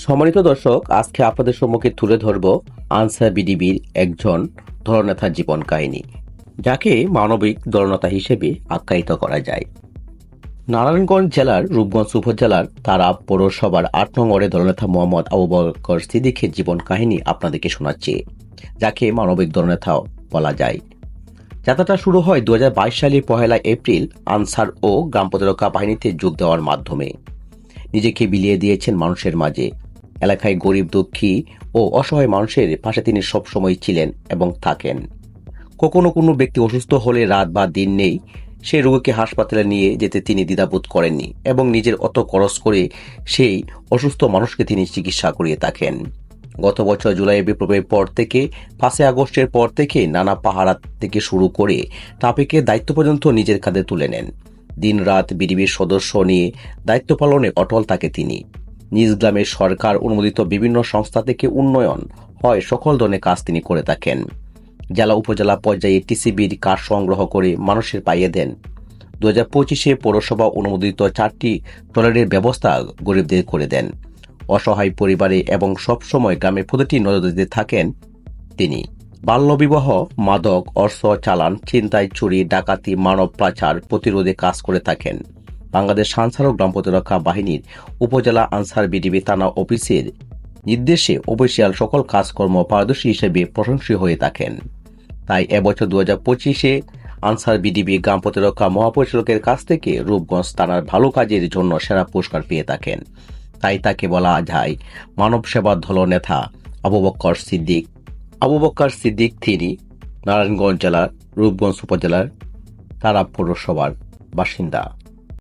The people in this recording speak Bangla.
সম্মানিত দর্শক, আজকে আপনাদের সম্মুখে তুলে ধরব আনসার বিডিবির একজন দলনেতার জীবন কাহিনী, যাকে মানবিক দলনেতা হিসেবে আখ্যায়িত করা যায়। নারায়ণগঞ্জ জেলার রূপগঞ্জ উপজেলার তারা পৌরসভার আট নম্বরে দলনেতা মোহাম্মদ আবু বকর সিদ্দিকের জীবন কাহিনী আপনাদেরকে শোনাচ্ছে, যাকে মানবিক দলনেতাও বলা যায়। যাত্রাটা শুরু হয় দু হাজার বাইশ সালের পহেলা এপ্রিল আনসার ও গ্রাম প্রতিরক্ষা বাহিনীতে যোগ দেওয়ার মাধ্যমে। নিজেকে বিলিয়ে দিয়েছেন মানুষের মাঝে। এলাকায় গরিব, দুঃখী ও অসহায় মানুষের পাশে তিনি সবসময় ছিলেন এবং থাকেন। কখনো কোনো ব্যক্তি অসুস্থ হলে রাত বা দিন নেই, সে রোগীকে হাসপাতালে নিয়ে যেতে তিনি দ্বিধাবোধ করেননি এবং নিজের অত খরচ করে সেই অসুস্থ মানুষকে তিনি চিকিৎসা করিয়ে থাকেন। গত বছর জুলাই বিপ্লবের পর থেকে, পাঁচই আগস্টের পর থেকে নানা পাহারা থেকে শুরু করে ট্রাফিকের দায়িত্ব পর্যন্ত নিজের কাঁধে তুলে নেন। দিন রাত বিডিবির সদস্য নিয়ে দায়িত্ব পালনে অটল থাকে তিনি। নিজ গ্রামের সরকার অনুমোদিত বিভিন্ন সংস্থা থেকে উন্নয়ন হয় সকল ধরনের কাজ তিনি করে থাকেন। জেলা উপজেলা পর্যায়ে টিসিবির কার্ড সংগ্রহ করে মানুষের পাইয়ে দেন। দু হাজার পঁচিশে পৌরসভা অনুমোদিত চারটি টয়লেটের ব্যবস্থা গরিবদের করে দেন। অসহায় পরিবারে এবং সবসময় গ্রামের প্রতিটি নজরদারিতে থাকেন তিনি। বাল্যবিবাহ, মাদক, অর্থ, চালান, ছিনতাই, চুরি, ডাকাতি, মানব পাচার প্রতিরোধে কাজ করে থাকেন। বাংলাদেশ সানসার ও গ্রাম প্রতিরক্ষা বাহিনীর উপজেলা আনসার বিডিবি থানা অফিসের নির্দেশে অফিসিয়াল সকল কাজকর্ম পারদর্শী হিসেবে প্রশংসী হয়ে থাকেন। তাই এবছর দু হাজার পঁচিশে আনসার বিডিবি গ্রাম প্রতিরক্ষা মহাপরিচালকের কাছ থেকে রূপগঞ্জ থানার ভালো কাজের জন্য সেরা পুরস্কার পেয়ে থাকেন। তাই তাকে বলা যায় মানব সেবা দল নেতা আবু বক্কর সিদ্দিক। আবু বক্কর সিদ্দিক তিনি নারায়ণগঞ্জ জেলার, রূপগঞ্জ উপজেলার তারা পৌরসভার বাসিন্দা।